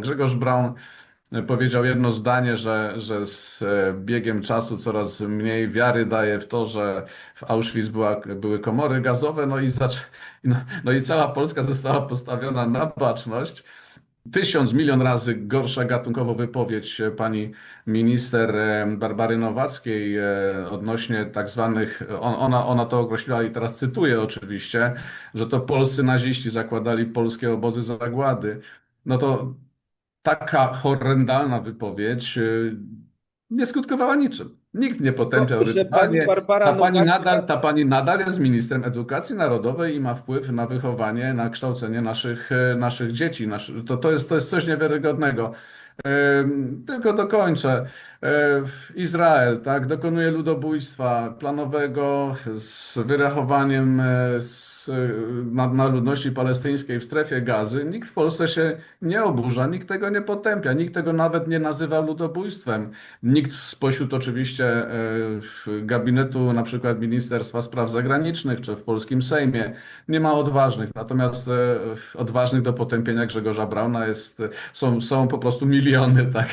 Grzegorz Braun powiedział jedno zdanie, że, że z e, biegiem czasu coraz mniej wiary daje w to, że w Auschwitz była, były komory gazowe, no i, no, no i cała Polska została postawiona na baczność. Tysiąc, milion razy gorsza gatunkowo wypowiedź e, pani minister e, Barbary Nowackiej e, odnośnie tak zwanych, on, ona, ona to określiła i teraz cytuję oczywiście, że to polscy naziści zakładali polskie obozy zagłady. No to taka horrendalna wypowiedź y, nie skutkowała niczym. Nikt nie potępiał pani Barbara Ta pani nadal, ta pani nadal jest ministrem edukacji narodowej i ma wpływ na wychowanie, na kształcenie naszych, e, naszych dzieci. To, to, jest, to jest coś niewiarygodnego. Ym, Tylko dokończę. E, Izrael, tak, dokonuje ludobójstwa planowego z wyrachowaniem e, z, e, na, na ludności palestyńskiej w strefie gazy. Nikt w Polsce się nie oburza, nikt tego nie potępia, nikt tego nawet nie nazywa ludobójstwem. Nikt spośród oczywiście e, w gabinetu na przykład Ministerstwa Spraw Zagranicznych czy w polskim Sejmie nie ma odważnych. Natomiast e, odważnych do potępienia Grzegorza Brauna jest, są, są po prostu miliony, tak.